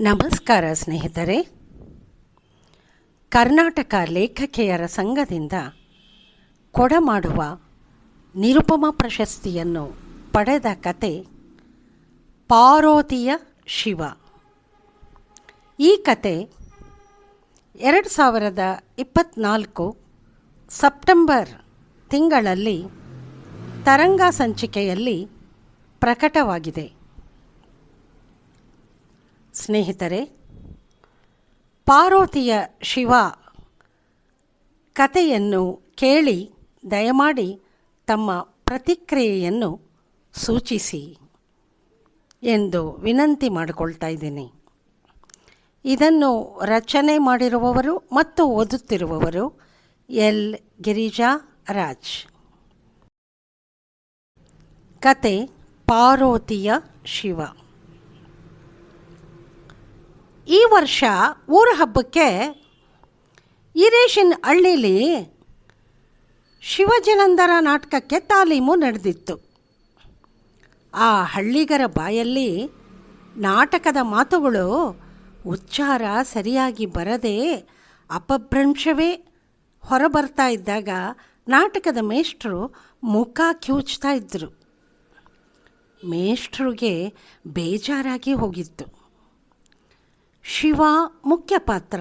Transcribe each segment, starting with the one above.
ನಮಸ್ಕಾರ ಸ್ನೇಹಿತರೆ. ಕರ್ನಾಟಕ ಲೇಖಕಿಯರ ಸಂಘದಿಂದ ಕೊಡಮಾಡುವ ನಿರುಪಮ ಪ್ರಶಸ್ತಿಯನ್ನು ಪಡೆದ ಕತೆ ಪಾರೋತಿಯ ಶಿವ. ಈ ಕತೆ ಎರಡು ಸಾವಿರದ ಇಪ್ಪತ್ತ್ನಾಲ್ಕು ಸೆಪ್ಟೆಂಬರ್ ತಿಂಗಳಲ್ಲಿ ತರಂಗ ಸಂಚಿಕೆಯಲ್ಲಿ ಪ್ರಕಟವಾಗಿದೆ. ಸ್ನೇಹಿತರೆ, ಪಾರ್ವತಿಯ ಶಿವ ಕಥೆಯನ್ನು ಕೇಳಿ, ದಯಮಾಡಿ ತಮ್ಮ ಪ್ರತಿಕ್ರಿಯೆಯನ್ನು ಸೂಚಿಸಿ ಎಂದು ವಿನಂತಿ ಮಾಡಿಕೊಳ್ತಾ ಇದ್ದೀನಿ. ಇದನ್ನು ರಚನೆ ಮಾಡಿರುವವರು ಮತ್ತು ಓದುತ್ತಿರುವವರು ಎಲ್. ಗಿರಿಜಾ ರಾಜ್. ಕತೆ ಪಾರ್ವತಿಯ ಶಿವ. ಈ ವರ್ಷ ಊರ ಹಬ್ಬಕ್ಕೆ ಈರೇಶಿನ ಹಳ್ಳಿಲಿ ಶಿವಜನಂದರ ನಾಟಕಕ್ಕೆ ತಾಲೀಮು ನಡೆದಿತ್ತು. ಆ ಹಳ್ಳಿಗರ ಬಾಯಲ್ಲಿ ನಾಟಕದ ಮಾತುಗಳು ಉಚ್ಚಾರ ಸರಿಯಾಗಿ ಬರದೆ ಅಪಭ್ರಂಶವೇ ಹೊರಬರ್ತಾ ಇದ್ದಾಗ ನಾಟಕದ ಮೇಷ್ಟ್ರು ಮುಖ ಕಿವುಚ್ತಾ ಇದ್ದರು ಮೇಷ್ಟ್ರಿಗೆ ಬೇಜಾರಾಗಿ ಹೋಗಿತ್ತು. ಶಿವ ಮುಖ್ಯ ಪಾತ್ರ.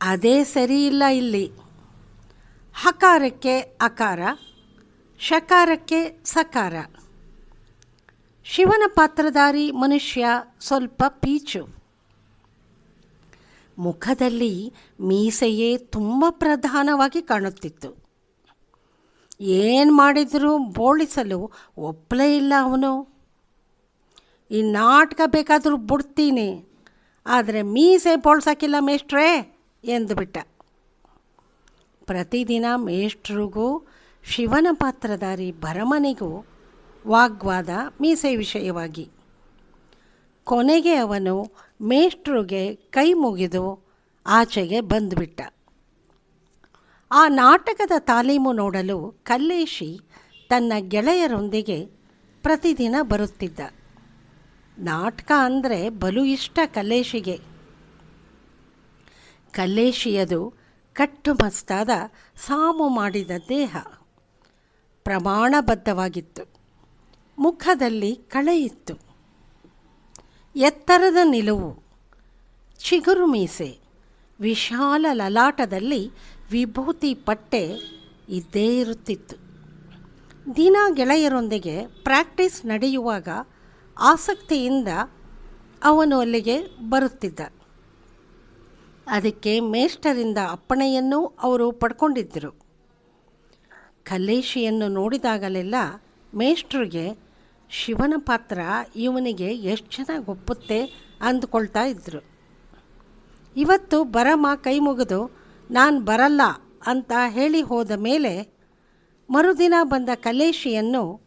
ಅದೇ ಸರಿ ಇಲ್ಲ ಇಲ್ಲಿ. ಹಕಾರಕ್ಕೆ ಅಕಾರ, ಶಕಾರಕ್ಕೆ ಸಕಾರ. ಶಿವನ ಪಾತ್ರಧಾರಿ ಮನುಷ್ಯ ಸ್ವಲ್ಪ ಪೀಚು. ಮುಖದಲ್ಲಿ ಮೀಸೆಯೇ ತುಂಬ ಪ್ರಧಾನವಾಗಿ ಕಾಣುತ್ತಿತ್ತು. ಏನು ಮಾಡಿದರೂ ಬೋಳಿಸಲು ಒಪ್ಪಲೇ ಇಲ್ಲ ಅವನು. ಈ ನಾಟಕ ಬೇಕಾದರೂ ಬಿಡ್ತೀನಿ, ಆದರೆ ಮೀಸೆ ಬೋಳ್ಸೋಕ್ಕಿಲ್ಲ ಮೇಷ್ಟ್ರೇ ಎಂದುಬಿಟ್ಟ ಪ್ರತಿದಿನ ಮೇಷ್ಟ್ರಿಗೂ, ಶಿವನ ಪಾತ್ರಧಾರಿ ಭರಮನಿಗೂ ವಾಗ್ವಾದ ಮೀಸೆ ವಿಷಯವಾಗಿ. ಕೊನೆಗೆ ಅವನು ಮೇಷ್ಟ್ರಿಗೆ ಕೈ ಮುಗಿದು ಆಚೆಗೆ ಬಂದುಬಿಟ್ಟ. ಆ ನಾಟಕದ ತಾಲೀಮು ನೋಡಲು ಕಲ್ಲೇಶಿ ತನ್ನ ಗೆಳೆಯರೊಂದಿಗೆ ಪ್ರತಿದಿನ ಬರುತ್ತಿದ್ದ. ನಾಟಕ ಅಂದರೆ ಬಲು ಇಷ್ಟ ಕಲ್ಲೇಶಿಗೆ. ಕಲ್ಲೇಶಿಯದು ಕಟ್ಟುಮಸ್ತಾದ ಸಾಮು ಮಾಡಿದ ದೇಹ. ಪ್ರಮಾಣಬದ್ಧವಾಗಿತ್ತು. ಮುಖದಲ್ಲಿ ಕಳೆಯಿತ್ತು ಎತ್ತರದ ನಿಲುವು. ಚಿಗುರು ಮೀಸೆ. ವಿಶಾಲ ಲಲಾಟದಲ್ಲಿ ವಿಭೂತಿ ಪಟ್ಟೆ ಇದ್ದೇ ಇರುತ್ತಿತ್ತು. ದಿನ ಗೆಳೆಯರೊಂದಿಗೆ ಪ್ರಾಕ್ಟೀಸ್ ನಡೆಯುವಾಗ ಆಸಕ್ತಿಯಿಂದ ಅವನು ಅಲ್ಲಿಗೆ ಬರುತ್ತಿದ್ದ. ಅದಕ್ಕೆ ಮೇಷ್ಟರಿಂದ ಅಪ್ಪಣೆಯನ್ನು ಅವರು ಪಡ್ಕೊಂಡಿದ್ದರು. ಕಲ್ಲೇಶಿಯನ್ನು ನೋಡಿದಾಗಲೆಲ್ಲ ಮೇಷ್ಟ್ರಿಗೆ, ಶಿವನ ಪಾತ್ರ ಇವನಿಗೆ ಎಷ್ಟು ಚೆನ್ನಾಗಿ ಒಪ್ಪುತ್ತೆ ಅಂದ್ಕೊಳ್ತಾ ಇದ್ದರು ಇವತ್ತು ಬರಮ್ಮ ಕೈ ಮುಗಿದು, ನಾನು ಬರಲ್ಲ ಅಂತ ಹೇಳಿ ಹೋದ ಮೇಲೆ ಮರುದಿನ ಬಂದ ಕಲೇಶಿಯನ್ನು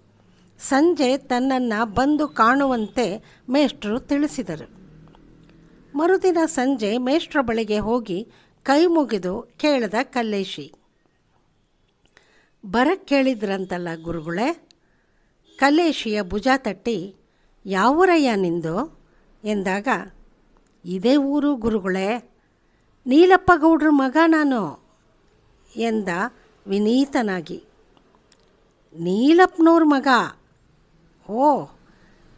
ಸಂಜೆ ತನ್ನನ್ನು ಬಂದು ಕಾಣುವಂತೆ ಮೇಷ್ಟ್ರು ತಿಳಿಸಿದರು. ಮರುದಿನ ಸಂಜೆ ಮೇಷ್ಟ್ರ ಬಳಿಗೆ ಹೋಗಿ ಕೈ ಮುಗಿದು ಕೇಳಿದ ಕಲ್ಲೇಶಿ ಬರಕ್ಕೆ ಕೇಳಿದ್ರಂತಲ್ಲ ಗುರುಗಳೇ, ಕಲ್ಲೇಶಿಯ ಭುಜ ತಟ್ಟಿ ಯಾವೂರಯ್ಯ ನಿಂದು? ಎಂದಾಗ, ಇದೇ ಊರು ಗುರುಗಳೇ ನೀಲಪ್ಪ ಗೌಡ್ರ ಮಗ ನಾನು ಎಂದ ವಿನೀತನಾಗಿ ನೀಲಪ್ಪನವ್ರ ಮಗ ಓ,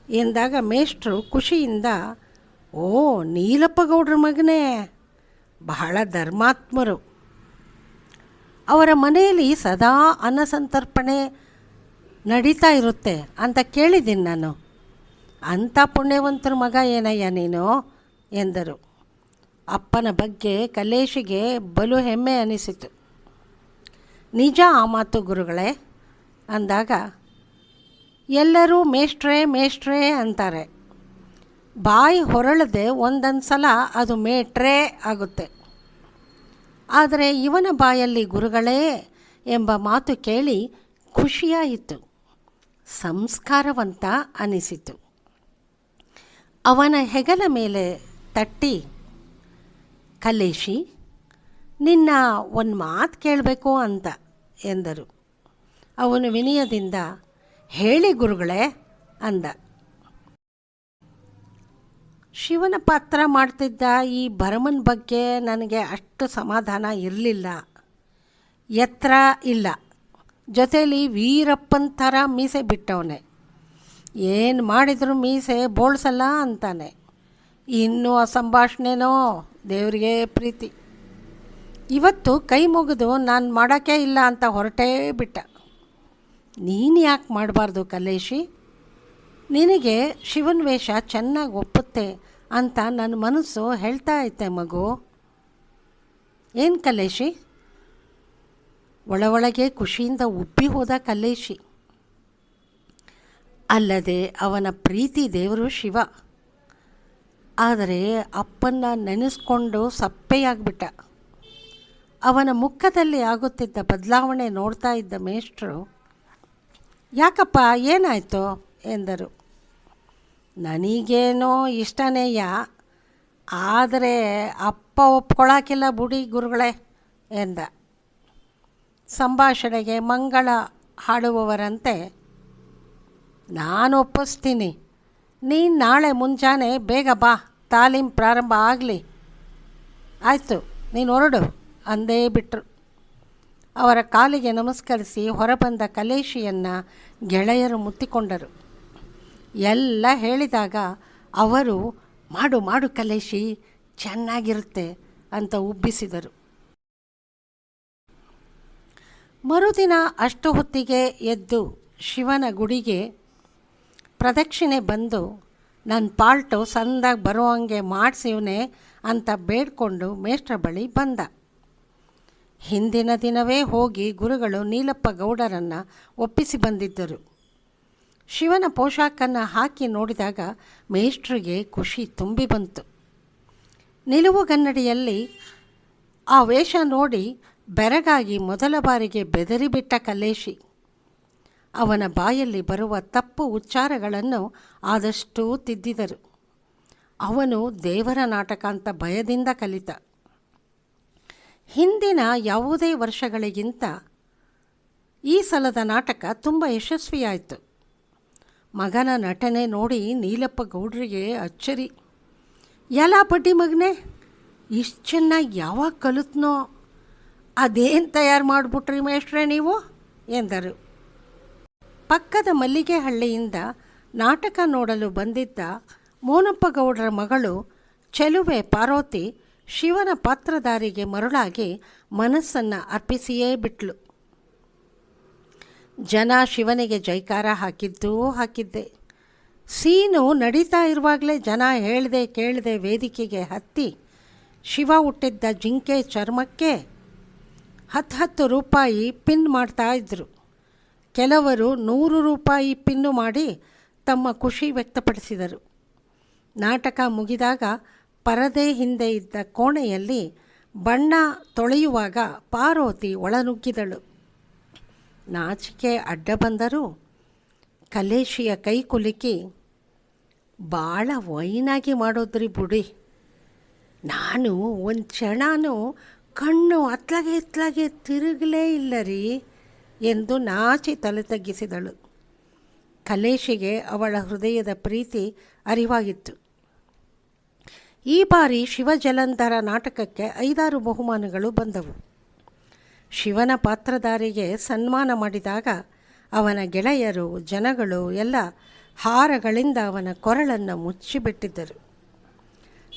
ಎಂದಾಗ ಮೇಷ್ಟ್ರು ಖುಷಿಯಿಂದ, ಓ ನೀಲಪ್ಪ ಗೌಡ್ರ ಮಗನೇ, ಬಹಳ ಧರ್ಮಾತ್ಮರು. ಅವರ ಮನೆಯಲ್ಲಿ ಸದಾ ಅನ್ನಸಂತರ್ಪಣೆ ನಡೀತಾ ಇರುತ್ತೆ ಅಂತ ಕೇಳಿದ್ದೀನಿ ನಾನು. ಅಂಥ ಪುಣ್ಯವಂತರ ಮಗ ಏನಯ್ಯ ನೀನು? ಎಂದರು. ಅಪ್ಪನ ಬಗ್ಗೆ ಕಲೇಶಿಗೆ ಬಲು ಹೆಮ್ಮೆ ಅನಿಸಿತು. ನಿಜ ಆ ಮಾತು ಗುರುಗಳೇ? ಅಂದಾಗ ಎಲ್ಲರೂ ಮೇಷ್ಟ್ರೆ ಮೇಷ್ಟ್ರೆ ಅಂತಾರೆ. ಬಾಯಿ ಹೊರಳದೆ ಒಂದೊಂದು ಸಲ ಅದು ಮೇಟ್ರೇ ಆಗುತ್ತೆ. ಆದರೆ ಇವನ ಬಾಯಲ್ಲಿ ಗುರುಗಳೇ ಎಂಬ ಮಾತು ಕೇಳಿ ಖುಷಿಯಾಯಿತು. ಸಂಸ್ಕಾರವಂತ ಅನಿಸಿತು. ಅವನ ಹೆಗಲ ಮೇಲೆ ತಟ್ಟಿ ಕಲೇಶಿ ನಿನ್ನ ಒಂದು ಮಾತು ಕೇಳಬೇಕು ಅಂತ ಎಂದರು. ಅವನು ವಿನಯದಿಂದ ಹೇಳಿ ಗುರುಗಳೇ ಅಂದ. ಶಿವನ ಪಾತ್ರ ಮಾಡ್ತಿದ್ದ ಈ ಭರಮನ ಬಗ್ಗೆ ನನಗೆ ಅಷ್ಟು ಸಮಾಧಾನ ಇರಲಿಲ್ಲ. ಎತ್ತರ ಇಲ್ಲ. ಜೊತೇಲಿ ವೀರಪ್ಪನ ಥರ ಮೀಸೆ ಬಿಟ್ಟವನೆ. ಏನು ಮಾಡಿದ್ರು ಮೀಸೆ ಬೋಳ್ಸಲ್ಲ ಅಂತಾನೆ. ಇನ್ನೂ ಆ ಸಂಭಾಷಣೆನೋ ದೇವರಿಗೆ ಪ್ರೀತಿ. ಇವತ್ತು ಕೈ ಮುಗಿದು ನಾನು ಮಾಡೋಕ್ಕೇ ಇಲ್ಲ ಅಂತ ಹೊರಟೇ ಬಿಟ್ಟ. ನೀನು ಯಾಕೆ ಮಾಡಬಾರ್ದು ಕಲೇಶಿ ನಿನಗೆ ಶಿವನ ವೇಷ ಚೆನ್ನಾಗಿ ಒಪ್ಪುತ್ತೆ ಅಂತ ನನ್ನ ಮನಸ್ಸು ಹೇಳ್ತಾ ಐತೆ ಮಗು. ಏನು ಕಲೇಶಿ ಒಳ ಒಳಗೆ ಖುಷಿಯಿಂದ ಉಬ್ಬಿ ಹೋದ ಕಲೇಶಿ ಅಲ್ಲದೆ ಅವನ ಪ್ರೀತಿ ದೇವರು ಶಿವ. ಆದರೆ ಅಪ್ಪನ್ನ ನೆನೆಸ್ಕೊಂಡು ಸಪ್ಪೆಯಾಗ್ಬಿಟ್ಟ. ಅವನ ಮುಖದಲ್ಲಿ ಆಗುತ್ತಿದ್ದ ಬದಲಾವಣೆ ನೋಡ್ತಾ ಇದ್ದ ಮೇಷ್ಟ್ರು ಯಾಕಪ್ಪ, ಏನಾಯಿತು? ಎಂದರು. ನನಗೇನೋ ಇಷ್ಟನೇಯ? ಆದರೆ ಅಪ್ಪ ಒಪ್ಕೊಳಕ್ಕಿಲ್ಲ ಬುಡಿ ಗುರುಗಳೇ, ಎಂದ. ಸಂಭಾಷಣೆಗೆ ಮಂಗಳ ಹಾಡುವವರಂತೆ ನಾನು ಒಪ್ಪಿಸ್ತೀನಿ ನೀನು ನಾಳೆ ಮುಂಜಾನೆ ಬೇಗ ಬಾ, ತಾಲೀಮ್ ಪ್ರಾರಂಭ ಆಗಲಿ. ಆಯಿತು, ನೀನು ಹೊರಡು, ಅಂದೇ ಬಿಟ್ಟರು ಅವರ ಕಾಲಿಗೆ ನಮಸ್ಕರಿಸಿ ಹೊರಬಂದ ಕಲೇಶಿಯನ್ನು ಗೆಳೆಯರು ಮುತ್ತಿಕೊಂಡರು. ಎಲ್ಲ ಹೇಳಿದಾಗ, ಅವರು, ಮಾಡು ಮಾಡು ಕಲೇಶಿ, ಚೆನ್ನಾಗಿರುತ್ತೆ ಅಂತ ಉಬ್ಬಿಸಿದರು. ಮರುದಿನ ಅಷ್ಟು ಹೊತ್ತಿಗೆ ಎದ್ದು ಶಿವನ ಗುಡಿಗೆ ಪ್ರದಕ್ಷಿಣೆ ಬಂದು ನನ್ನ ಪಾಲ್ಟು ಸಂದಾಗ ಬರುವಂಗೆ ಮಾಡಿಸಿವನೆ ಅಂತ ಬೇಡ್ಕೊಂಡು ಮೇಷ್ಟ್ರ ಬಳಿ ಬಂದ. ಹಿಂದಿನ ದಿನವೇ ಹೋಗಿ ಗುರುಗಳು ನೀಲಪ್ಪ ಗೌಡರನ್ನು ಒಪ್ಪಿಸಿ ಬಂದಿದ್ದರು. ಶಿವನ ಪೋಷಾಕನ್ನು ಹಾಕಿ ನೋಡಿದಾಗ ಮೇಷ್ಟ್ರಿಗೆ ಖುಷಿ ತುಂಬಿ ಬಂತು. ನಿಲುವುಗನ್ನಡಿಯಲ್ಲಿ ಆ ವೇಷ ನೋಡಿ ಬೆರಗಾಗಿ ಮೊದಲ ಬಾರಿಗೆ ಬೆದರಿಬಿಟ್ಟ ಕಲೇಶಿ ಅವನ ಬಾಯಲ್ಲಿ ಬರುವ ತಪ್ಪು ಉಚ್ಚಾರಗಳನ್ನು ಆದಷ್ಟು ತಿದ್ದಿದರು. ಅವನು ದೇವರ ನಾಟಕ ಅಂತ ಭಯದಿಂದ ಕಲಿತ. ಹಿಂದಿನ ಯಾವುದೇ ವರ್ಷಗಳಿಗಿಂತ ಈ ಸಲದ ನಾಟಕ ತುಂಬ ಯಶಸ್ವಿಯಾಯಿತು. ಮಗನ ನಟನೆ ನೋಡಿ ನೀಲಪ್ಪ ಗೌಡ್ರಿಗೆ ಅಚ್ಚರಿ. ಎಲ್ಲ ಬಡ್ಡಿ ಮಗನೇ, ಇಷ್ಟು ಚೆನ್ನಾಗಿ ಯಾವಾಗ ಕಲಿತ್ನೋ, ಅದೇನು ತಯಾರು ಮಾಡಿಬಿಟ್ರಿ ಮೇಷ್ಟ್ರೆ ನೀವು? ಎಂದರು. ಪಕ್ಕದ ಮಲ್ಲಿಗೆ ಹಳ್ಳಿಯಿಂದ ನಾಟಕ ನೋಡಲು ಬಂದಿದ್ದ ಮೋನಪ್ಪ ಗೌಡರ ಮಗಳು ಚೆಲುವೆ ಪಾರ್ವತಿ ಶಿವನ ಪಾತ್ರಧಾರಿಗೆ ಮರುಳಾಗಿ ಮನಸ್ಸನ್ನು ಅರ್ಪಿಸಿಯೇ ಬಿಟ್ಲು. ಜನ ಶಿವನಿಗೆ ಜೈಕಾರ ಹಾಕಿದ್ದೂ ಹಾಕಿದ್ದೆ. ಸೀನು ನಡೀತಾ ಇರುವಾಗಲೇ ಜನ ಹೇಳ್ದೆ ಕೇಳದೆ ವೇದಿಕೆಗೆ ಹತ್ತಿ, ಶಿವ ಹುಟ್ಟಿದ್ದ ಜಿಂಕೆ ಚರ್ಮಕ್ಕೆ ಹತ್ತು ಹತ್ತು ರೂಪಾಯಿ ಪಿನ್ ಮಾಡ್ತಾ ಇದ್ದರು ಕೆಲವರು ನೂರು ರೂಪಾಯಿ ಪಿನ್ನು ಮಾಡಿ ತಮ್ಮ ಖುಷಿ ವ್ಯಕ್ತಪಡಿಸಿದರು. ನಾಟಕ ಮುಗಿದಾಗ ಪರದೆ ಹಿಂದೆ ಇದ್ದ ಕೋಣೆಯಲ್ಲಿ ಬಣ್ಣ ತೊಳೆಯುವಾಗ ಪಾರ್ವತಿ ಒಳನುಗ್ಗಿದಳು. ನಾಚಿಕೆ ಅಡ್ಡ ಬಂದರೂ ಕಲೇಶಿಯ ಕೈ ಕುಲುಕಿ ಭಾಳ ವೈನಾಗಿ ಮಾಡೋದ್ರಿ ಬುಡಿ. ನಾನು ಒಂದು ಕ್ಷಣನೂ ಕಣ್ಣು ಅತ್ಲಾಗೆ ಇತ್ಲಾಗೆ ತಿರುಗಲೇ ಇಲ್ಲ ರೀ, ಎಂದು ನಾಚಿ ತಲೆ ತಗ್ಗಿಸಿದಳು. ಕಲೇಶಿಗೆ ಅವಳ ಹೃದಯದ ಪ್ರೀತಿ ಅರಿವಾಗಿತ್ತು. ಈ ಬಾರಿ ಶಿವಜಲಂಧರ ನಾಟಕಕ್ಕೆ ಐದಾರು ಬಹುಮಾನಗಳು ಬಂದವು. ಶಿವನ ಪಾತ್ರಧಾರಿಗೆ ಸನ್ಮಾನ ಮಾಡಿದಾಗ ಅವನ ಗೆಳೆಯರು, ಜನಗಳು ಎಲ್ಲ ಹಾರಗಳಿಂದ ಅವನ ಕೊರಳನ್ನು ಮುಚ್ಚಿಬಿಟ್ಟಿದ್ದರು.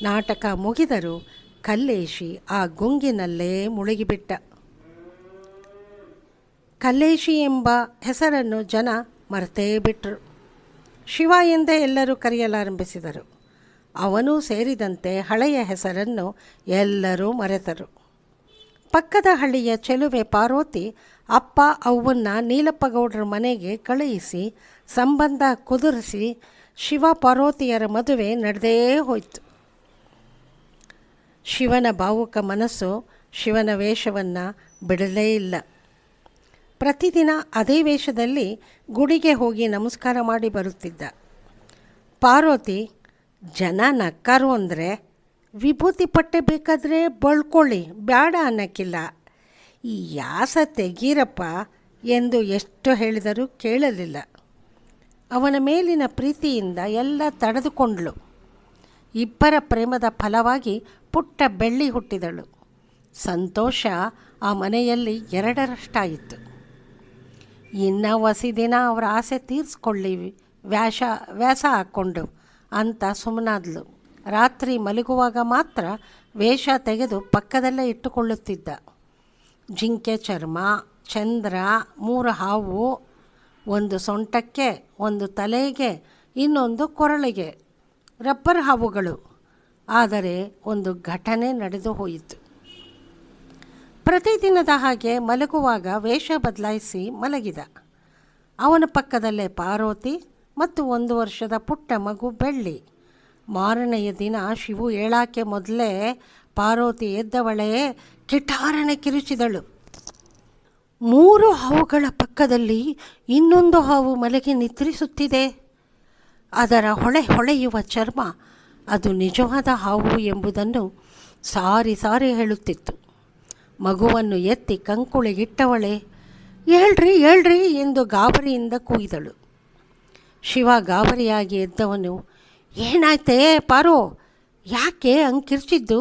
ನಾಟಕ ಮುಗಿದರೂ ಕಲ್ಲೇಶಿ ಆ ಗುಂಗಿನಲ್ಲೇ ಮುಳುಗಿಬಿಟ್ಟ. ಕಲ್ಲೇಶಿ ಎಂಬ ಹೆಸರನ್ನು ಜನ ಮರೆತೇ ಬಿಟ್ಟರು ಶಿವ ಎಂದೇ ಎಲ್ಲರೂ ಕರೆಯಲಾರಂಭಿಸಿದರು. ಅವನೂ ಸೇರಿದಂತೆ ಹಳೆಯ ಹೆಸರನ್ನು ಎಲ್ಲರೂ ಮರೆತರು. ಪಕ್ಕದ ಹಳ್ಳಿಯ ಚೆಲುವೆ ಪಾರ್ವತಿ ಅಪ್ಪ ಅವ್ವನ್ನ ನೀಲಪ್ಪಗೌಡರ ಮನೆಗೆ ಕಳುಹಿಸಿ ಸಂಬಂಧ ಕುದುರಿಸಿ ಶಿವ ಪಾರ್ವತಿಯರ ಮದುವೆ ನಡೆದೇ ಹೋಯಿತು. ಶಿವನ ಭಾವುಕ ಮನಸ್ಸು ಶಿವನ ವೇಷವನ್ನು ಬಿಡಲೇ ಇಲ್ಲ. ಪ್ರತಿದಿನ ಅದೇ ವೇಷದಲ್ಲಿ ಗುಡಿಗೆ ಹೋಗಿ ನಮಸ್ಕಾರ ಮಾಡಿ ಬರುತ್ತಿದ್ದ. ಪಾರ್ವತಿ ಜನ ನಕ್ಕಾರು ಅಂದರೆ, ವಿಭೂತಿ ಪಟ್ಟೆ ಬೇಕಾದರೆ ಬಳ್ಕೊಳ್ಳಿ ಬೇಡ ಅನ್ನೋಕ್ಕಿಲ್ಲ. ಈ ಯಾಸ ತೆಗೀರಪ್ಪ ಎಂದು ಎಷ್ಟು ಹೇಳಿದರೂ ಕೇಳಲಿಲ್ಲ. ಅವನ ಮೇಲಿನ ಪ್ರೀತಿಯಿಂದ ಎಲ್ಲ ತಡೆದುಕೊಂಡಳು. ಇಬ್ಬರ ಪ್ರೇಮದ ಫಲವಾಗಿ ಪುಟ್ಟ ಬೆಳ್ಳಿ ಹುಟ್ಟಿದಳು. ಸಂತೋಷ ಆ ಮನೆಯಲ್ಲಿ ಎರಡರಷ್ಟಾಯಿತು. ಇನ್ನು ವಸಿ ದಿನ ಅವರ ಆಸೆ ತೀರಿಸ್ಕೊಳ್ಳಿ ವ್ಯಾಸ ವ್ಯಾಸ ಹಾಕ್ಕೊಂಡು ಅಂತ ಸುಮ್ಮನಾದ್ಲು ರಾತ್ರಿ ಮಲಗುವಾಗ ಮಾತ್ರ ವೇಷ ತೆಗೆದು ಪಕ್ಕದಲ್ಲೇ ಇಟ್ಟುಕೊಳ್ಳುತ್ತಿದ್ದ. ಜಿಂಕೆ, ಚರ್ಮ, ಚಂದ್ರ, ಮೂರು ಹಾವು, ಒಂದು ಸೊಂಟಕ್ಕೆ, ಒಂದು ತಲೆಗೆ, ಇನ್ನೊಂದು ಕೊರಳಿಗೆ, ರಬ್ಬರ್ ಹಾವುಗಳು. ಆದರೆ ಒಂದು ಘಟನೆ ನಡೆದು ಹೋಯಿತು. ಪ್ರತಿದಿನದ ಹಾಗೆ ಮಲಗುವಾಗ ವೇಷ ಬದಲಾಯಿಸಿ ಮಲಗಿದ. ಅವನ ಪಕ್ಕದಲ್ಲೇ ಪಾರ್ವತಿ ಮತ್ತು ಒಂದು ವರ್ಷದ ಪುಟ್ಟ ಮಗು ಬೆಳ್ಳಿ. ಮಾರನೆಯ ದಿನ ಶಿವು ಏಳಾಕೆ ಮೊದಲೇ ಪಾರ್ವತಿ ಎದ್ದವಳೇ ಕಿಟಾರನೆ ಕಿರುಚಿದಳು. ಮೂರು ಹಾವುಗಳ ಪಕ್ಕದಲ್ಲಿ ಇನ್ನೊಂದು ಹಾವು ಮಲಗಿ ನಿದ್ರಿಸುತ್ತಿದೆ. ಅದರ ಹೊಳೆ ಹೊಳೆಯುವ ಚರ್ಮ ಅದು ನಿಜವಾದ ಹಾವು ಎಂಬುದನ್ನು ಸಾರಿ ಸಾರಿ ಹೇಳುತ್ತಿತ್ತು. ಮಗುವನ್ನು ಎತ್ತಿ ಕಂಕುಳಿಗಿಟ್ಟವಳೆ ಹೇಳ್ರಿ ಹೇಳ್ರಿ ಎಂದು ಗಾಬರಿಯಿಂದ ಕೂಗಿದಳು. ಶಿವ ಗಾಬರಿಯಾಗಿ ಎದ್ದವನು, ಏನಾಯ್ತೇ ಪಾರೋ, ಯಾಕೆ ಹಂಗೆ ಕಿರ್ಚಿದ್ದು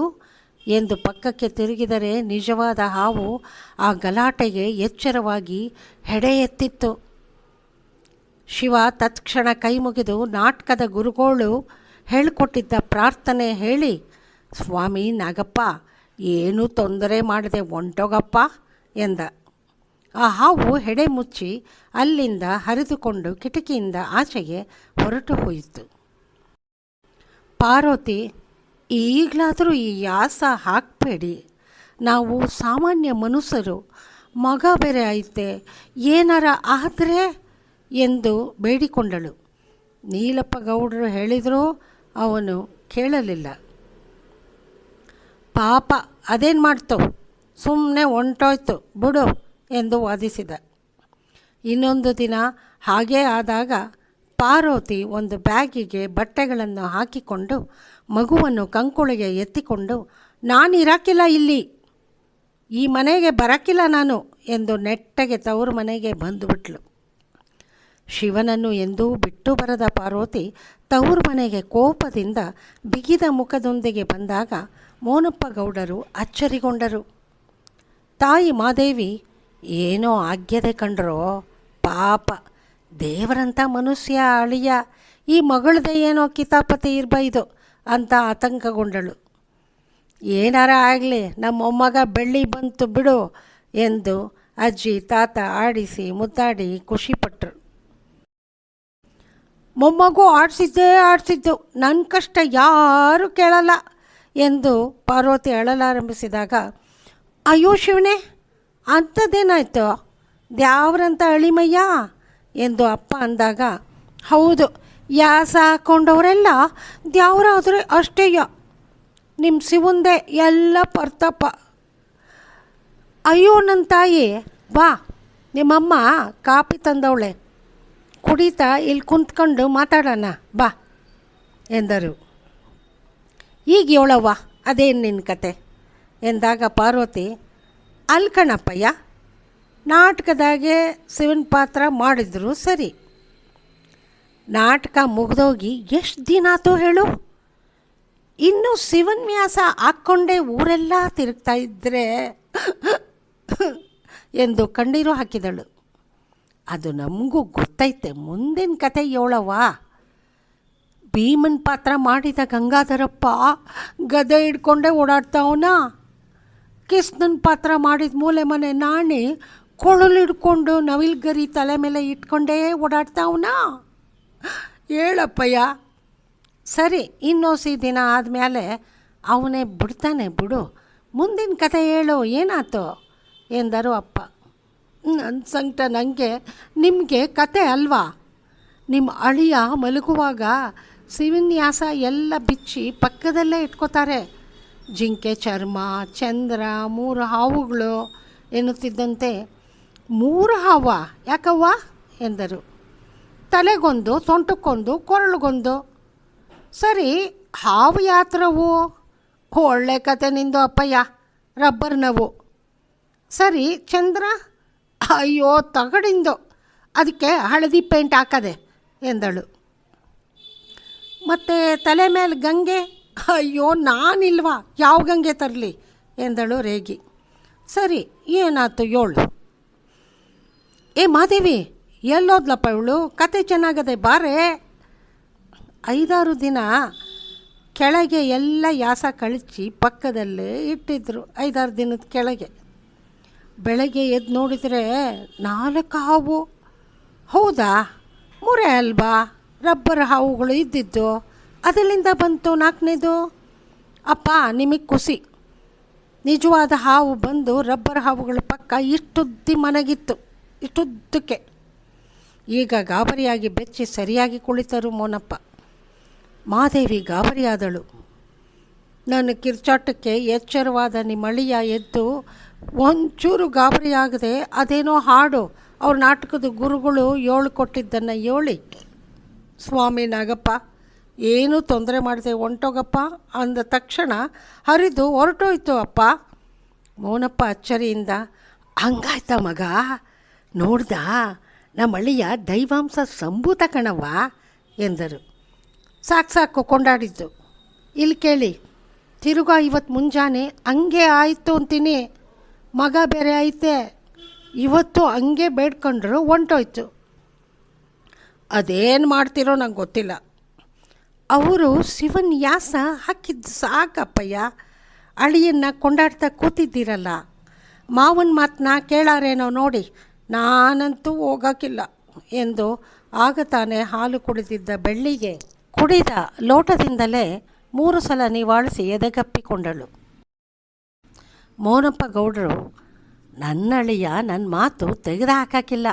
ಎಂದು ಪಕ್ಕಕ್ಕೆ ತಿರುಗಿದರೆ ನಿಜವಾದ ಹಾವು ಆ ಗಲಾಟೆಗೆ ಎಚ್ಚರವಾಗಿ ಹೆಡೆ ಎತ್ತಿತ್ತು ಶಿವ ತತ್ಕ್ಷಣ ಕೈ ಮುಗಿದು ನಾಟಕದ ಗುರುಗಳು ಹೇಳಿಕೊಟ್ಟಿದ್ದ ಪ್ರಾರ್ಥನೆ ಹೇಳಿ, ಸ್ವಾಮಿ ನಾಗಪ್ಪ, ಏನೂ ತೊಂದರೆ ಮಾಡದೆ ಒಂಟೋಗಪ್ಪ ಎಂದ. ಆ ಹಾವು ಹೆಡೆ ಮುಚ್ಚಿ ಅಲ್ಲಿಂದ ಹರಿದುಕೊಂಡು ಕಿಟಕಿಯಿಂದ ಆಚೆಗೆ ಹೊರಟು ಹೋಯಿತು. ಪಾರ್ವತಿ, ಈಗಲಾದರೂ ಈ ಯಾಸ ಹಾಕಬೇಡಿ. ನಾವು ಸಾಮಾನ್ಯ ಮನುಷ್ಯರು, ಮಗ ಬೇರೆ ಐತೆ, ಏನಾರ ಆದರೆ ಎಂದು ಬೇಡಿಕೊಂಡಳು. ನೀಲಪ್ಪ ಗೌಡರು ಹೇಳಿದರೂ ಅವನು ಕೇಳಲಿಲ್ಲ. ಪಾಪ, ಅದೇನು ಮಾಡ್ತು? ಸುಮ್ಮನೆ ಹೊಂಟೋಯ್ತು ಬಿಡು. ಎಂದು ವಾದಿಸಿದ. ಇನ್ನೊಂದು ದಿನ ಹಾಗೇ ಆದಾಗ ಪಾರ್ವತಿ ಒಂದು ಬ್ಯಾಗಿಗೆ ಬಟ್ಟೆಗಳನ್ನು ಹಾಕಿಕೊಂಡು ಮಗುವನ್ನು ಕಂಕುಳಿಗೆ ಎತ್ತಿಕೊಂಡು ನಾನಿರಾಕಿಲ್ಲ ಇಲ್ಲಿ. ಈ ಮನೆಗೆ ಬರಕ್ಕಿಲ್ಲ ನಾನು ಎಂದು ನೆಟ್ಟಗೆ ತವರು ಮನೆಗೆ ಬಂದುಬಿಟ್ಲು ಶಿವನನ್ನು ಎಂದೂ ಬಿಟ್ಟು ಬರದ ಪಾರ್ವತಿ ತವರು ಮನೆಗೆ ಕೋಪದಿಂದ ಬಿಗಿದ ಮುಖದೊಂದಿಗೆ ಬಂದಾಗ ಮೋನಪ್ಪ ಗೌಡರು ಅಚ್ಚರಿಗೊಂಡರು. ತಾಯಿ ಮಾದೇವಿ ಏನೋ ಆಗ್ಯದೆ ಕಂಡ್ರೋ ಪಾಪ. ದೇವರಂಥ ಮನುಷ್ಯ ಅಳಿಯ. ಈ ಮಗಳದೇ ಏನೋ ಕಿತಾಪತಿ ಇರ್ಬೈದು ಅಂತ ಆತಂಕಗೊಂಡಳು. ಏನಾರ ಆಗಲಿ, ನಮ್ಮ ಮೊಮ್ಮಗ ಬೆಳ್ಳಿ ಬಂತು ಬಿಡು ಎಂದು ಅಜ್ಜಿ, ತಾತ ಆಡಿಸಿ ಮುದ್ದಾಡಿ ಖುಷಿಪಟ್ಟರು ಮೊಮ್ಮಗು ಆಡಿಸಿದ್ದೇ ಆಡಿಸಿದ್ದು ನನ್ನ ಕಷ್ಟ ಯಾರೂ ಕೇಳಲ್ಲ ಎಂದು ಪಾರ್ವತಿ ಅಳಲಾರಂಭಿಸಿದಾಗ, ಅಯ್ಯೋ ಶಿವನೇ ಅಂಥದ್ದೇನಾಯ್ತು ದ್ಯಾವ್ರಂತ ಅಳಿಮಯ್ಯ? ಎಂದು ಅಪ್ಪ ಅಂದಾಗ, ಹೌದು, ಯಾಸ ಹಾಕೊಂಡವರೆಲ್ಲ ದ್ಯಾವ್ರಾದರೆ ಅಷ್ಟೇಯ ನಿಮ್ಮ ಶಿವಂದೆ ಎಲ್ಲ ಪರ್ತಪ್ಪ. ಅಯ್ಯೋ ನನ್ನ ತಾಯಿ, ಬಾ, ನಿಮ್ಮಮ್ಮ ಕಾಪಿ ತಂದವಳೆ. ಕುಡಿತಾ ಇಲ್ಲಿ ಕುಂತ್ಕೊಂಡು ಮಾತಾಡೋಣ, ಬಾ, ಎಂದರು. ಈಗ ಏಳವ್ವ, ಅದೇನು ನಿನ್ನ ಕತೆ? ಎಂದಾಗ ಪಾರ್ವತಿ ಅಲ್ಲಿ ಕಣಪ್ಪಯ್ಯ ನಾಟಕದಾಗೆ ಶಿವನ ಪಾತ್ರ ಮಾಡಿದ್ರು ಸರಿ. ನಾಟಕ ಮುಗಿದೋಗಿ ಎಷ್ಟು ದಿನ ಆತೋ ಹೇಳು. ಇನ್ನು ಶಿವನ್ ವ್ಯಾಸ ಹಾಕ್ಕೊಂಡೇ ಊರೆಲ್ಲ ತಿರುಗ್ತಾ ಇದ್ದರೆ ಎಂದು ಕಣ್ಣೀರು ಹಾಕಿದಳು. ಅದು ನಮಗೂ ಗೊತ್ತೈತೆ, ಮುಂದಿನ ಕತೆ ಏಳವಾ ಭೀಮನ್ ಪಾತ್ರ ಮಾಡಿದ ಗಂಗಾಧರಪ್ಪ ಗದೆ ಹಿಡ್ಕೊಂಡೇ ಓಡಾಡ್ತಾವನ. ಕೃಷ್ಣನ ಪಾತ್ರ ಮಾಡಿದ ಮೂಲೆ ಮನೆ ನಾಣಿ ಕೊಳಲಿಡ್ಕೊಂಡು ನವಿಲ್ಗರಿ ತಲೆ ಮೇಲೆ ಇಟ್ಕೊಂಡೇ ಓಡಾಡ್ತಾವನ? ಹೇಳಪ್ಪಯ್ಯ. ಸರಿ, ಇನ್ನೋಸಿ ದಿನ ಆದಮೇಲೆ ಅವನೇ ಬಿಡ್ತಾನೆ ಬಿಡು. ಮುಂದಿನ ಕತೆ ಹೇಳು ಏನಾಯ್ತು ಎಂದರು ಅಪ್ಪ. ನನ್ನ ಸಂಕಟ ನನಗೆ ನಿಮಗೆ ಕತೆ ಅಲ್ವಾ? ನಿಮ್ಮ ಅಳಿಯ ಮಲಗುವಾಗ ಸಿವಿನ್ಯಾಸ ಎಲ್ಲ ಬಿಚ್ಚಿ ಪಕ್ಕದಲ್ಲೇ ಇಟ್ಕೋತಾರೆ. ಜಿಂಕೆ, ಚರ್ಮ, ಚಂದ್ರ, ಮೂರು ಹಾವುಗಳು ಎನ್ನುತ್ತಿದ್ದಂತೆ ಮೂರು ಹಾವ ಯಾಕವ್ವ? ಎಂದರು. ತಲೆಗೊಂದು, ಸೊಂಟಕ್ಕೊಂದು, ಕೊರಳುಗೊಂದು. ಸರಿ, ಹಾವು ಯಾತ್ರವು? ಒಳ್ಳೆ ಕತೆ ನಿಂದು ಅಪ್ಪಯ್ಯ, ರಬ್ಬರ್ ನವು. ಸರಿ, ಚಂದ್ರ? ಅಯ್ಯೋ, ತಗಡಿಂದು. ಅದಕ್ಕೆ ಹಳದಿ ಪೇಂಟ್ ಹಾಕದೆ, ಎಂದಳು. ಮತ್ತು ತಲೆ ಮೇಲೆ ಗಂಗೆ? ಅಯ್ಯೋ, ನಾನಿಲ್ವಾ? ಯಾವ ಗಂಗೆ ತರಲಿ? ಎಂದಳು ರೇಗಿ. ಸರಿ, ಏನಾಯ್ತು ಏಳು ಏ, ಮಾದೇವಿ, ಎಲ್ಲೋದ್ಲಪ್ಪ ಇವಳು? ಕತೆ ಚೆನ್ನಾಗದೆ ಬಾರೆ? ಐದಾರು ದಿನ ಕೆಳಗೆ ಎಲ್ಲ ಯಾಸ ಕಳಿಸಿ ಪಕ್ಕದಲ್ಲೇ ಇಟ್ಟಿದ್ರು, ಐದಾರು ದಿನದ ಕೆಳಗೆ. ಬೆಳಗ್ಗೆ ಎದ್ದು ನೋಡಿದರೆ ನಾಲ್ಕು ಹಾವು ಹೌದಾ? ಮುರೆ ಅಲ್ವಾ? ರಬ್ಬರ್ ಹಾವುಗಳು ಇದ್ದಿದ್ದು. ಅದರಿಂದ ಬಂತು ನಾಲ್ಕನೇದು, ಅಪ್ಪ, ನಿಮಗೆ ಖುಷಿ. ನಿಜವಾದ ಹಾವು ಬಂದು ರಬ್ಬರ್ ಹಾವುಗಳ ಪಕ್ಕ ಇಷ್ಟುದ್ದಿ ಮನಗಿತ್ತು. ಇಷ್ಟುದ್ದಕ್ಕೆ. ಈಗ ಗಾಬರಿಯಾಗಿ ಬೆಚ್ಚಿ ಸರಿಯಾಗಿ ಕುಳಿತರು ಮೋನಪ್ಪ. ಮಾದೇವಿ ಗಾಬರಿಯಾದಳು. ನನ್ನ ಕಿರ್ಚಾಟಕ್ಕೆ ಎಚ್ಚರವಾದ ನಿಮ್ಮಳಿಯ ಎದ್ದು ಒಂಚೂರು ಗಾಬರಿಯಾಗದೆ ಅದೇನೋ ಹಾಡು, ಅವ್ರ ನಾಟಕದ ಗುರುಗಳು ಏಳು ಕೊಟ್ಟಿದ್ದನ್ನು ಏಳಿ ಸ್ವಾಮಿ ನಾಗಪ್ಪ ಏನೂ ತೊಂದರೆ ಮಾಡಿದೆ ಹೊಂಟೋಗಪ್ಪ ಅಂದ ತಕ್ಷಣ ಹರಿದು ಹೊರಟೋಯ್ತು, ಅಪ್ಪ. ಮೌನಪ್ಪ ಅಚ್ಚರಿಯಿಂದ, ಹಂಗಾಯ್ತ ಮಗ, ನೋಡ್ದ ನಮ್ಮ ಹಳ್ಳಿಯ ದೈವಾಂಶ ಸಂಭೂತ ಕಣವ್ವ, ಎಂದರು. ಸಾಕು ಸಾಕು ಕೊಂಡಾಡಿದ್ದು. ಇಲ್ಲಿ ಕೇಳಿ, ತಿರುಗಾ ಇವತ್ತು ಮುಂಜಾನೆ ಹಂಗೆ ಆಯಿತು ಅಂತೀನಿ, ಮಗ ಬೇರೆ ಐತೆ, ಇವತ್ತು ಹಂಗೆ ಬೇಡ್ಕೊಂಡ್ರು ಹೊಂಟೋಯ್ತು. ಅದೇನು ಮಾಡ್ತಿರೋ ನಂಗೆ ಗೊತ್ತಿಲ್ಲ. ಅವರು ಶಿವನ್ ಯಾಸ ಹಾಕಿದ್ದು ಸಾಕಪ್ಪಯ್ಯ, ಅಳಿಯನ್ನು ಕೊಂಡಾಡ್ತಾ ಕೂತಿದ್ದೀರಲ್ಲ. ಮಾವನ ಮಾತನ್ನ ಕೇಳಾರೇನೋ ನೋಡಿ, ನಾನಂತೂ ಹೋಗೋಕ್ಕಿಲ್ಲ ಎಂದು ಆಗ ತಾನೇ ಹಾಲು ಕುಡಿದಿದ್ದ ಬೆಳ್ಳಿಗೆ ಕುಡಿದ ಲೋಟದಿಂದಲೇ ಮೂರು ಸಲ ನಿವಾಳಿಸಿ ಎದೆಗಪ್ಪಿಕೊಂಡಳು. ಮೋನಪ್ಪ ಗೌಡರು ನನ್ನ ಅಳಿಯ ನನ್ನ ಮಾತು ತೆಗೆದು ಹಾಕಕ್ಕಿಲ್ಲ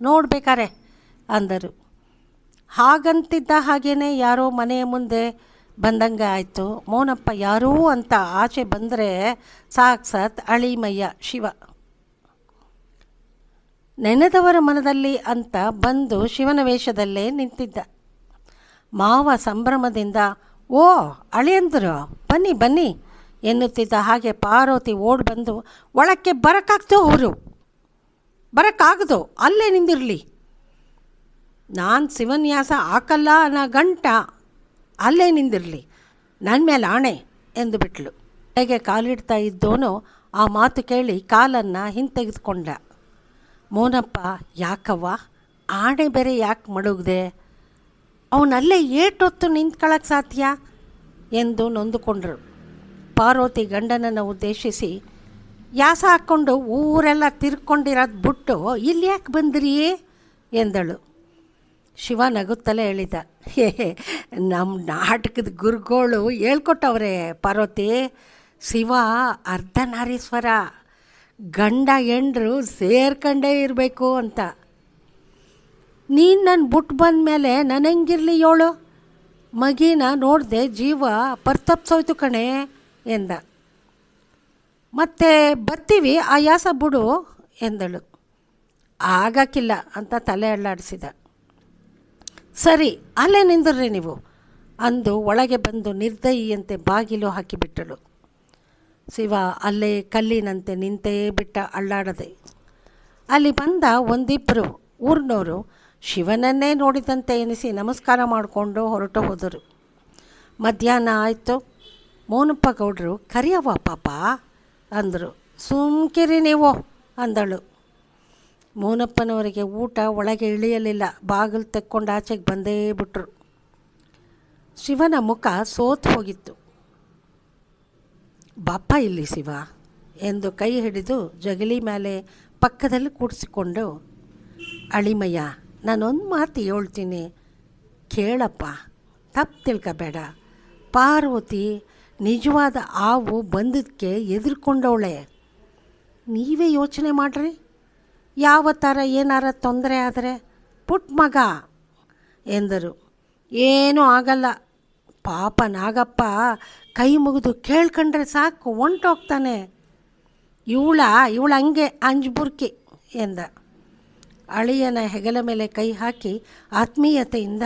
ನೋಡ್ಬೇಕಾರೆ, ಅಂದರು. ಹಾಗಂತಿದ್ದ ಹಾಗೇನೆ ಯಾರೋ ಮನೆಯ ಮುಂದೆ ಬಂದಂಗೆ ಆಯಿತು. ಮೋನಪ್ಪ ಯಾರೂ ಅಂತ ಆಚೆ ಬಂದರೆ ಸಾಕ್ಷಾತ್ ಅಳಿಮಯ್ಯ ಶಿವ. ನೆನೆದವರ ಮನದಲ್ಲಿ ಅಂತ ಬಂದು ಶಿವನ ವೇಷದಲ್ಲೇ ನಿಂತಿದ್ದ. ಮಾವ ಸಂಭ್ರಮದಿಂದ, ಓ, ಅಳಿಯಂದರು, ಬನ್ನಿ ಬನ್ನಿ, ಎನ್ನುತ್ತಿದ್ದ ಹಾಗೆ ಪಾರ್ವತಿ ಓಡ್ ಬಂದು, ಒಳಕ್ಕೆ ಬರೋಕ್ಕಾಗ್ತು ಅವರು ಬರೋಕ್ಕಾಗದು? ಅಲ್ಲೇ ನಿಂದಿರಲಿ. ನಾನು ಶಿವನ್ಯಾಸ ಹಾಕಲ್ಲ ಅನ್ನೋ ಗಂಟ ಅಲ್ಲೇ ನಿಂದಿರಲಿ. ನನ್ನ ಮೇಲೆ ಆಣೆ ಎಂದು ಬಿಟ್ಲು. ಹೇಗೆ ಕಾಲಿಡ್ತಾ ಇದ್ದೋನು ಆ ಮಾತು ಕೇಳಿ ಕಾಲನ್ನು ಹಿಂತೆಗೆದುಕೊಂಡ ಮೋನಪ್ಪ, ಯಾಕವ್ವ? ಆಣೆ ಬೇರೆ ಯಾಕೆ ಮಡುಗ್ದೆ? ಅವನಲ್ಲೇ ಏಟೊತ್ತು ನಿಂತ್ಕೊಳ್ಳೋಕ್ಕೆ ಸಾಧ್ಯ? ಎಂದು ನೊಂದುಕೊಂಡರು. ಪಾರ್ವತಿ ಗಂಡನನ್ನು ಉದ್ದೇಶಿಸಿ, ಯಾಸ ಹಾಕ್ಕೊಂಡು ಊರೆಲ್ಲ ತಿರ್ಕೊಂಡಿರೋದು ಬಿಟ್ಟು ಇಲ್ಲಿ ಯಾಕೆ ಬಂದ್ರಿ? ಎಂದಳು. ಶಿವ ನಗುತ್ತಲೇ ಹೇಳಿದ, ಹೇ ನಮ್ಮ ನಾಟಕದ ಗುರುಗಳು ಹೇಳ್ಕೊಟ್ಟವ್ರೆ ಪಾರ್ವತಿ, ಶಿವ, ಅರ್ಧನಾರೀಶ್ವರ, ಗಂಡ ಹೆಂಡ್ರು ಸೇರ್ಕಂಡೇ ಇರಬೇಕು ಅಂತ. ನೀನು ನನ್ನ ಬುಟ್ಟು ಬಂದ ಮೇಲೆ ನನಂಗಿರಲಿ ಏಳು ಮಗಿನ ನೋಡಿದೆ ಜೀವ ಪರ್ತಪ್ಸೋಯ್ತು ಕಣೆ ಎಂದ. ಮತ್ತೆ ಬರ್ತೀವಿ ಆಯಾಸ ಯಾಸ ಬಿಡು ಎಂದಳು. ಆಗಕ್ಕಿಲ್ಲ ಅಂತ ತಲೆ ಅಳ್ಳಾಡಿಸಿದ. ಸರಿ, ಅಲ್ಲೇ ನಿಂದ್ರಿ ನೀವು. ಅಂದು ಒಳಗೆ ಬಂದು ನಿರ್ದಯಿಯಂತೆ ಬಾಗಿಲು ಹಾಕಿಬಿಟ್ಟಳು. ಶಿವ ಅಲ್ಲೇ ಕಲ್ಲಿನಂತೆ ನಿಂತೇ ಬಿಟ್ಟ ಅಳ್ಳಾಡದೆ. ಅಲ್ಲಿ ಬಂದ ಒಂದಿಬ್ಬರು ಊರಿನವರು ಶಿವನನ್ನೇ ನೋಡಿದಂತೆ ಎನಿಸಿ ನಮಸ್ಕಾರ ಮಾಡಿಕೊಂಡು ಹೊರಟು ಹೋದರು. ಮಧ್ಯಾಹ್ನ ಆಯಿತು. ಮೋನಪ್ಪ ಗೌಡರು ಕರಿಯವ್ವ ಪಾಪ, ಅಂದರು. ಸುಮ್ಕಿರಿ ನೀವು, ಅಂದಳು. ಮೋನಪ್ಪನವರಿಗೆ ಊಟ ಒಳಗೆ ಇಳಿಯಲಿಲ್ಲ. ಬಾಗಿಲು ತೆಕ್ಕೊಂಡು ಆಚೆಗೆ ಬಂದೇ ಬಿಟ್ರು. ಶಿವನ ಮುಖ ಸೋತು ಹೋಗಿತ್ತು. ಬಾಪ ಇಲ್ಲಿ ಶಿವ ಎಂದು ಕೈ ಹಿಡಿದು ಜಗಲಿ ಮೇಲೆ ಪಕ್ಕದಲ್ಲಿ ಕೂಡಿಸಿಕೊಂಡು, ಅಳಿಮಯ್ಯ, ನಾನೊಂದು ಮಾತು ಹೇಳ್ತೀನಿ. ಕೇಳಪ್ಪ, ತಪ್ಪು ತಿಳ್ಕೊಬೇಡ. ಪಾರ್ವತಿ ನಿಜವಾದ ಆವು ಬಂದಿದ್ದಕ್ಕೆ ಎದುರ್ಕೊಂಡವಳೆ. ನೀವೇ ಯೋಚನೆ ಮಾಡ್ರಿ. ಯಾವ ಥರ ಏನಾರ ತೊಂದರೆ ಆದರೆ ಪುಟ್ಟ ಮಗ ಎಂದರು. ಏನೂ ಆಗಲ್ಲ. ಪಾಪ ನಾಗಪ್ಪ ಕೈ ಮುಗಿದು ಕೇಳ್ಕೊಂಡ್ರೆ ಸಾಕು ಹೊಂಟೋಗ್ತಾನೆ ಇವಳ ಇವಳ ಹಂಗೆ ಅಂಜ್ಬುರ್ಕಿ ಎಂದ. ಅಳಿಯನ ಹೆಗಲ ಮೇಲೆ ಕೈ ಹಾಕಿ ಆತ್ಮೀಯತೆಯಿಂದ,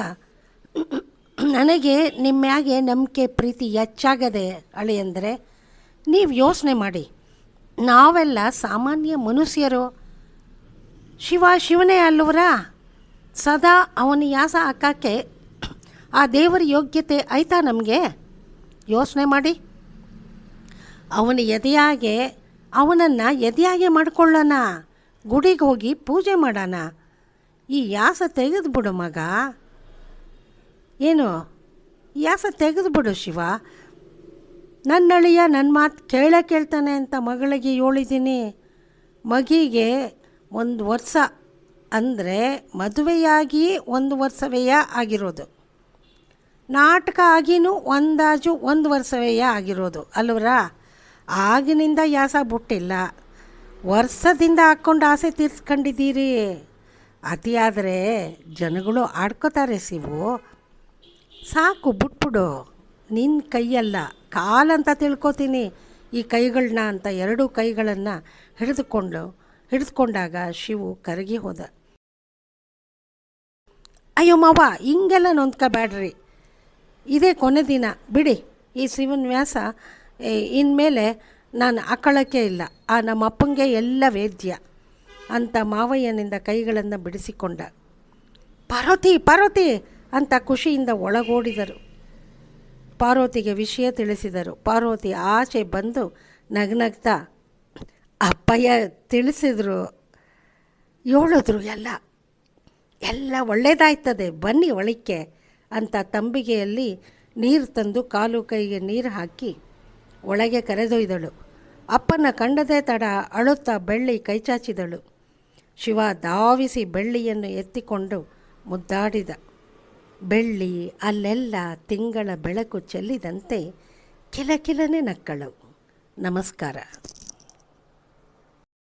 ನನಗೆ ನಿಮ್ಮ ಮ್ಯಾಗೆ ನಂಬಿಕೆ ಪ್ರೀತಿ ಹೆಚ್ಚಾಗದೆ ಅಳಿಯಂದರೆ ನೀವು ಯೋಚನೆ ಮಾಡಿ. ನಾವೆಲ್ಲ ಸಾಮಾನ್ಯ ಮನುಷ್ಯರು. ಶಿವ ಶಿವನೇ ಅಲ್ಲವರ? ಸದಾ ಅವನ ಯಾಸ ಹಾಕಕ್ಕೆ ಆ ದೇವರ ಯೋಗ್ಯತೆ ಆಯ್ತಾ ನಮಗೆ? ಯೋಚನೆ ಮಾಡಿ. ಅವನ ಎದೆಯಾಗೆ, ಅವನನ್ನು ಎದೆಯಾಗೆ ಮಾಡ್ಕೊಳ್ಳೋಣ? ಗುಡಿಗೆ ಹೋಗಿ ಪೂಜೆ ಮಾಡೋಣ? ಈ ಯಾಸ ತೆಗೆದುಬಿಡು ಮಗ. ಏನು? ಯಾಸ ತೆಗೆದುಬಿಡು ಶಿವ. ನನ್ನ ಅಳಿಯ ನನ್ನ ಮಾತು ಕೇಳೇ ಕೇಳ್ತಾನೆ ಅಂತ ಮಗಳಿಗೆ ಹೇಳಿದ್ದೀನಿ ಮಗಿಗೆ ಒಂದು ವರ್ಷ ಅಂದರೆ ಮದುವೆಯಾಗಿ ಒಂದು ವರ್ಷವೆಯ ಆಗಿರೋದು. ನಾಟಕ ಆಗಿನೂ ಒಂದಾಜು ಒಂದು ವರ್ಷವೆಯ ಆಗಿರೋದು ಅಲ್ವರ? ಆಗಿನಿಂದ ಯಾಸ ಬಿಟ್ಟಿಲ್ಲ. ವರ್ಷದಿಂದ ಹಾಕ್ಕೊಂಡು ಆಸೆ ತೀರ್ಸ್ಕೊಂಡಿದ್ದೀರಿ. ಅತಿಯಾದರೆ ಜನಗಳು ಆಡ್ಕೋತಾರೆ ಶಿವು. ಸಾಕು ಬಿಟ್ಬಿಡು. ನಿನ್ನ ಕೈಯಲ್ಲ. ಕಾಲಂತ ತಿಳ್ಕೊತೀನಿ. ಈ ಕೈಗಳನ್ನ ಅಂತ ಎರಡೂ ಕೈಗಳನ್ನು ಹಿಡಿದುಕೊಂಡು ಹಿಡಿದುಕೊಂಡಾಗ ಶಿವು ಕರಗಿ ಹೋದ. ಅಯ್ಯೋ ಮಾವ, ಹಿಂಗೆಲ್ಲ ನೊಂದ್ಕೋಬೇಡ್ರಿ. ಇದೇ ಕೊನೆ ದಿನ. ಬಿಡಿ, ಈ ಶಿವನ ವ್ಯಾಸ ಇನ್ಮೇಲೆ ನಾನು ಹಾಕೊಳ್ಳೋಕ್ಕೆ ಇಲ್ಲ. ಆ ನಮ್ಮ ಅಪ್ಪಂಗೆ ಎಲ್ಲ ವೇದ್ಯ. ಅಂತ ಮಾವಯ್ಯನಿಂದ ಕೈಗಳನ್ನು ಬಿಡಿಸಿಕೊಂಡ. ಪಾರ್ವತಿ ಪಾರ್ವತಿ ಅಂತ ಖುಷಿಯಿಂದ ಒಳಗೋಡಿದರು. ಪಾರ್ವತಿಗೆ ವಿಷಯ ತಿಳಿಸಿದರು. ಪಾರ್ವತಿ ಆಚೆ ಬಂದು ನಗ್ನಗ್ತಾ ಅಪ್ಪಯ್ಯ ತಿಳಿಸಿದ್ರು ಹೇಳಿದ್ರು ಎಲ್ಲ ಎಲ್ಲ ಒಳ್ಳೆಯದಾಯ್ತದೆ ಬನ್ನಿ ಒಳಕ್ಕೆ, ಅಂತ ತಂಬಿಗೆಯಲ್ಲಿ ನೀರು ತಂದು ಕಾಲು ಕೈಗೆ ನೀರು ಹಾಕಿ ಒಳಗೆ ಕರೆದೊಯ್ದಳು. ಅಪ್ಪನ ಕಂಡದೇ ತಡ ಅಳುತ್ತಾ ಬೆಳ್ಳಿ ಕೈಚಾಚಿದಳು ಶಿವ ಧಾವಿಸಿ ಬೆಳ್ಳಿಯನ್ನು ಎತ್ತಿಕೊಂಡು ಮುದ್ದಾಡಿದ. ಬೆಳ್ಳಿ ಅಲ್ಲೆಲ್ಲ ತಿಂಗಳ ಬೆಳಕು ಚೆಲ್ಲಿದಂತೆ ಕಿಲಕಿಲನೆ ನಕ್ಕಳು. ನಮಸ್ಕಾರ.